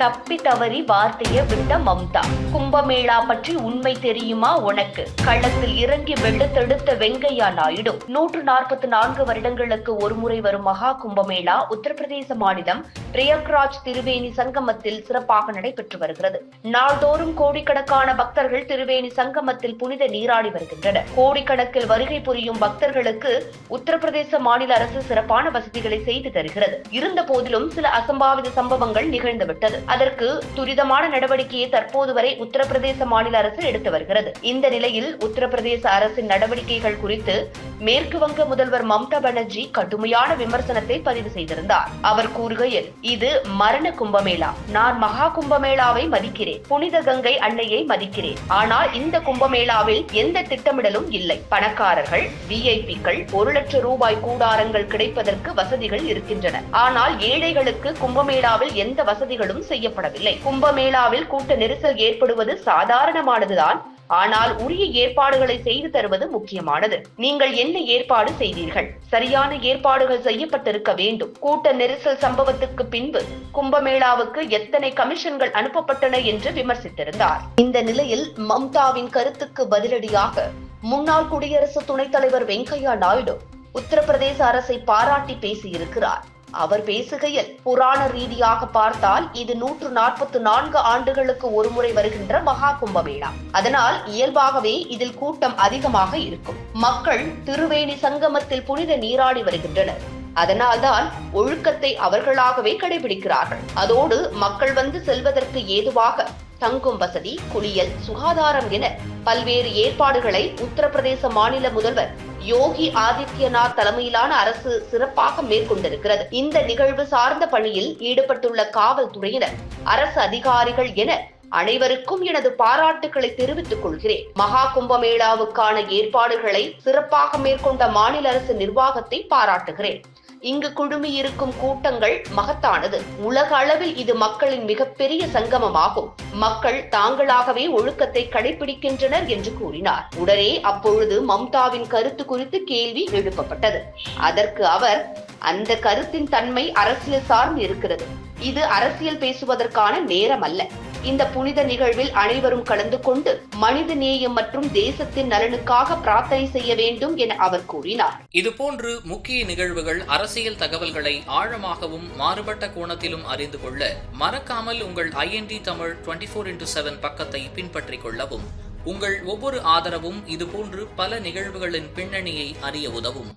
தப்பி தவறி வார்த்தைய விட்ட மம்தா. கும்பமேளா பற்றி உண்மை தெரியுமா உனக்கு? களத்தில் இறங்கி வெள்ளத்தெடுத்த வெங்கையா நாயுடு. நூற்று நாற்பத்தி நான்கு வருடங்களுக்கு ஒருமுறை வரும் மகா கும்பமேளா உத்தரப்பிரதேச மாநிலம் பிரயக்ராஜ் திருவேணி சங்கமத்தில் சிறப்பாக நடைபெற்று வருகிறது. நாள்தோறும் கோடிக்கணக்கான பக்தர்கள் திருவேணி சங்கமத்தில் புனித நீராடி வருகின்றனர். கோடிக்கணக்கில் வருகை புரியும் பக்தர்களுக்கு உத்தரப்பிரதேச மாநில அரசு சிறப்பான வசதிகளை செய்து தருகிறது. இருந்த போதிலும் சில அசம்பாவித சம்பவங்கள் நிகழ்ந்துவிட்டது அதற்கு துரிதமான நடவடிக்கையை தற்போது வரை உத்தரப்பிரதேச மாநில அரசு எடுத்து வருகிறது. இந்த நிலையில் உத்தரப்பிரதேச அரசின் நடவடிக்கைகள் குறித்து மேற்கு வங்க முதல்வர் மம்தா பானர்ஜி கடுமையான விமர்சனத்தை பதிவு செய்திருந்தார். அவர் கூறுகையில் இது மரண கும்பமேளா. நான் மகா கும்பமேளாவை மதிக்கிறேன். புனித கங்கை அன்னையை மதிக்கிறேன். ஆனால் இந்த கும்பமேளாவில் எந்த திட்டமிடலும் இல்லை. பணக்காரர்கள் விஐபிக்கள் ஒரு லட்சம் ரூபாய் கூடாரங்கள் கிடைப்பதற்கு வசதிகள் இருக்கின்றன. ஆனால் ஏழைகளுக்கு கும்பமேளாவில் எந்த வசதிகளும் செய்யப்படவில்லை. கும்பமேளாவில் கூட்ட நெரிசல் ஏற்படுவது சாதாரணமானதுதான். ஆனால் உரிய ஏற்பாடுகளை செய்து தருவது முக்கியமானது. நீங்கள் என்ன ஏற்பாடு செய்தீர்கள்? சரியான ஏற்பாடுகள் செய்யப்பட்டிருக்க வேண்டும். கூட்ட நெரிசல் சம்பவத்துக்கு பின்பு கும்பமேளாவுக்கு எத்தனை கமிஷன்கள் அனுப்பப்பட்டன என்று விமர்சித்திருந்தார். இந்த நிலையில் மம்தாவின் கருத்துக்கு பதிலடியாக முன்னாள் குடியரசு துணைத் தலைவர் வெங்கையா நாயுடு உத்தரப்பிரதேச அரசை பாராட்டி பேசியிருக்கிறார். அவர் பேசுகையில் புராண ரீதியாக பார்த்தால் இது நூற்று நாற்பத்தி நான்கு ஆண்டுகளுக்கு ஒருமுறை வருகின்ற மகா கும்பமேளா அதனால் இயல்பாகவே இதில் கூட்டம் அதிகமாக இருக்கும். மக்கள் திருவேணி சங்கமத்தில் புனித நீராடி வருகின்றனர். அதனால்தான் ஒழுக்கத்தை அவர்களாகவே கடைபிடிக்கிறார்கள். அதோடு மக்கள் வந்து செல்வதற்கு ஏதுவாக தங்கும் வசதி குளியல் சுகாதாரம் என பல்வேறு ஏற்பாடுகளை உத்தரப்பிரதேச மாநில முதல்வர் யோகி ஆதித்யநாத் தலைமையிலான அரசு சிறப்பாக மேற்கொண்டிருக்கிறது. இந்த நிகழ்வு சார்ந்த பணியில் ஈடுபட்டுள்ள காவல்துறையினர் அரசு அதிகாரிகள் என அனைவருக்கும் எனது பாராட்டுக்களை தெரிவித்துக் கொள்கிறேன். மகா கும்பமேளாவுக்கான ஏற்பாடுகளை சிறப்பாக மேற்கொண்ட மாநில அரசு நிர்வாகத்தை பாராட்டுகிறேன். இங்கு குழுமியிருக்கும் கூட்டங்கள் மகத்தானது. உலக அளவில் இது மக்களின் மிகப்பெரிய சங்கமமாகும். மக்கள் தாங்களாகவே ஒழுக்கத்தை கடைபிடிக்கின்றனர் என்று கூறினார். உடனே அப்பொழுது மம்தாவின் கருத்து குறித்து கேள்வி எழுப்பப்பட்டது. அதற்கு அவர் அந்த கருத்தின் தன்மை அரசியல் சார்ந்து இருக்கிறது. இது அரசியல் பேசுவதற்கான நேரம் அல்ல இந்த புனித நிகழ்வில் அனைவரும் கலந்து கொண்டு மனித நேயம் மற்றும் தேசத்தின் நலனுக்காக பிரார்த்தனை செய்ய வேண்டும் என அவர் கூறினார். இதுபோன்று முக்கிய நிகழ்வுகள் அரசியல் தகவல்களை ஆழமாகவும் மாறுபட்ட கோணத்திலும் அறிந்து கொள்ள மறக்காமல் உங்கள் IND Tamil twenty four into seven பக்கத்தை பின்பற்றிக் கொள்ளவும். உங்கள் ஒவ்வொரு ஆதரவும் இதுபோன்று பல நிகழ்வுகளின் பின்னணியை அறிய உதவும்.